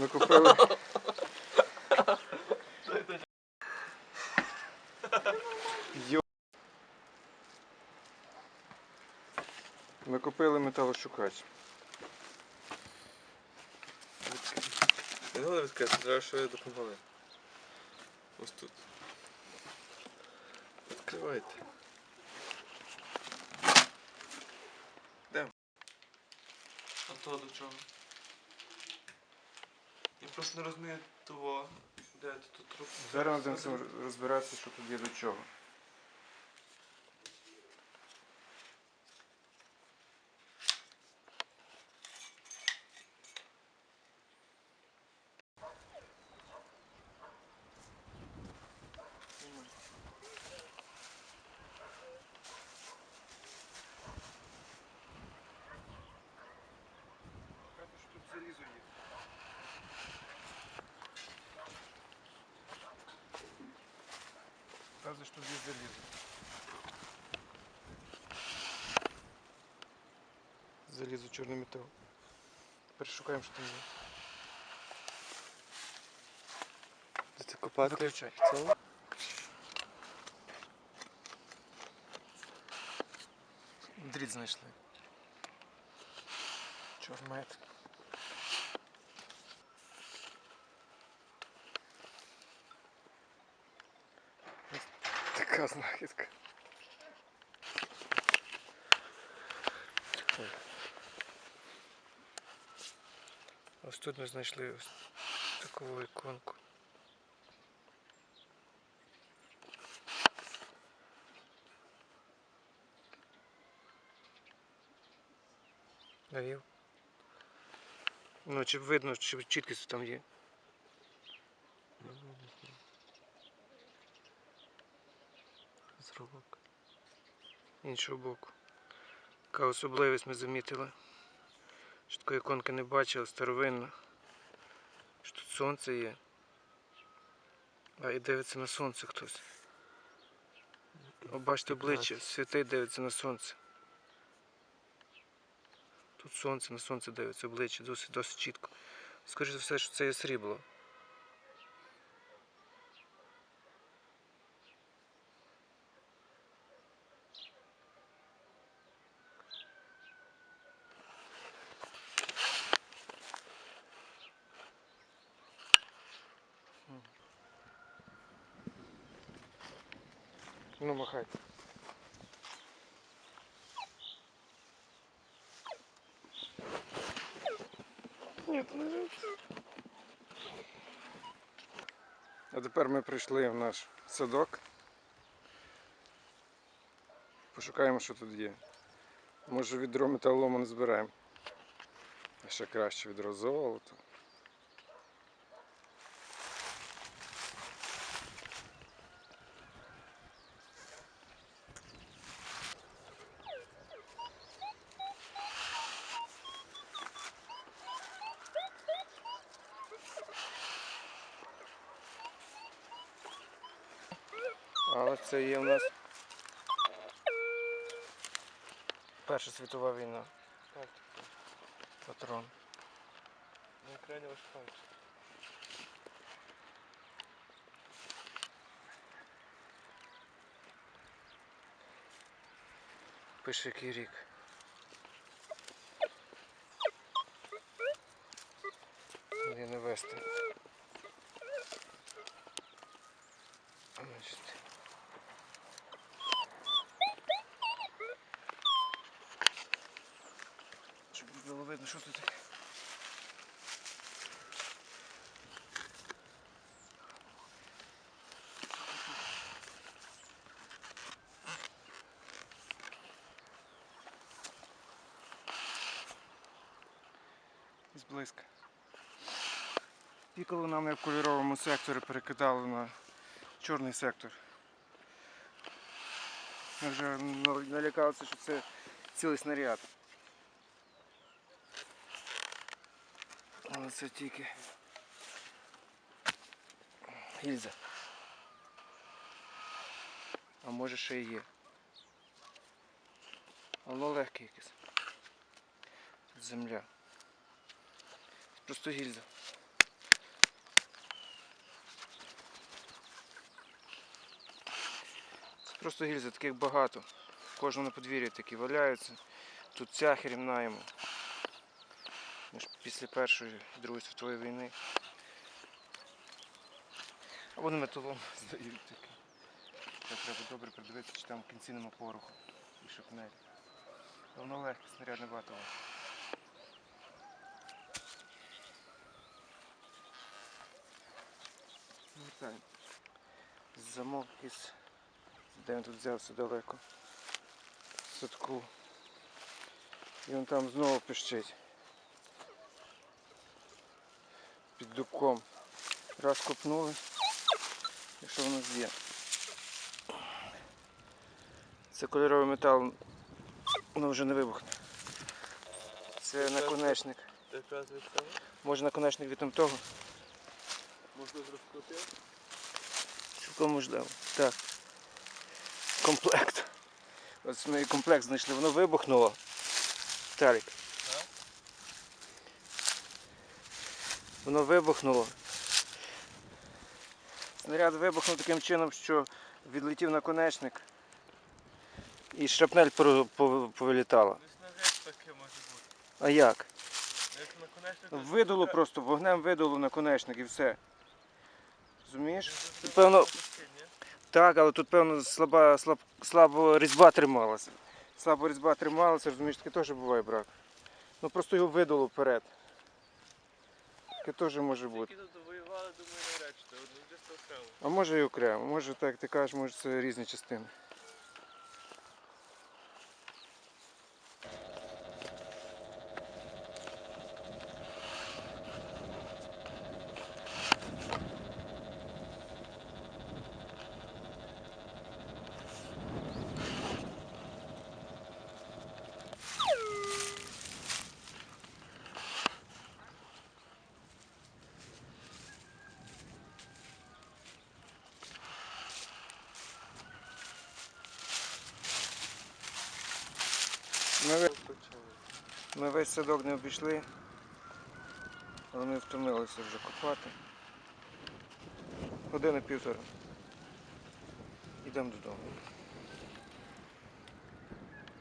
Ми купили. Йо. Ми купили металошукач. Не треба відкрити, треба, що ви допомогли. Ось тут. Відкривайте. Де? А то до чого? Я просто не розумію того, де тут трубку. Зараз будемо розбиратися, що тут є до чого. Кажуть, що є залізо. Залізо, чорний метал. Тепер шукаємо, що там є. Де це копати? Виключай. Це? Дріт знайшли. Чормет. Ось Така знахідка. Ось тут ми знайшли ось таку іконку. Навів. Ну, чи видно, чи чіткість там є. Зробок. Іншого боку. Яка особливість ми замітили. Що такої іконки не бачили, старовинна. Що тут сонце є. А і дивиться на сонце хтось. О, бачите обличчя, святий дивиться на сонце. Тут сонце, на сонце дивиться, обличчя досить, досить чітко. Скоріше за все, що це є срібло. Ну, махай. Нет, не А тепер ми прийшли в наш садок. Пошукаємо, що тут є. Може відро металолому не збираємо. А ще краще відро золото. А ось це є в нас Перша світова війна. Так, Патрон. не ваш пальчик. Пише який рік. Де не вести. Значить. Щоб було видно, що тут таке. Зблизька. Пікало нам не в кольоровому секторі перекидали на чорний сектор. Ми вже налякалися, що це цілий снаряд. Але це тільки гільза. А може ще і є. Воно легке якесь. Земля. Просто гільза. Це просто гільза, таких багато. Кожного на подвір'ї такі валяються. Тут ця херівна йому. Після Першої і Другої світової війни. А вони металом здають такі. Це треба добре придивитися, чи там в кінці нема пороху і шипнель. Воно легке, снаряд не багато. Вертаємо. Замок із. Де він тут взявся далеко? В садку. І він там знову пищить. Під дубком. Раз копнули. І що в нас є? Це кольоровий метал, воно вже не вибухне. Це наконечник. Може наконечник від того? Можна розкрутити. Цілком можливо. Так. Комплект. Ось ми комплект знайшли, воно вибухнуло. Тарік. Так? Воно вибухнуло. Снаряд вибухнув таким чином, що відлетів наконечник і шрапнель повилітала. Таке може бути. А як? Як наконечник. Видуло просто, вогнем видуло наконечник і все. Розумієш? Тут, певно, Так, але тут, певно, слаба, слаб, слабо різьба трималася. Слабо різьба трималася, розумієш, таке теж буває брак. Ну просто його видало вперед. Таке теж може бути. Які тут воювали, думаю, навряд чи. Одне десь окремо. А може і окремо, може так ти кажеш, може це різні частини. Ми, ми весь садок не обійшли, але ми втомилися вже копати. Години півтора. Йдемо додому.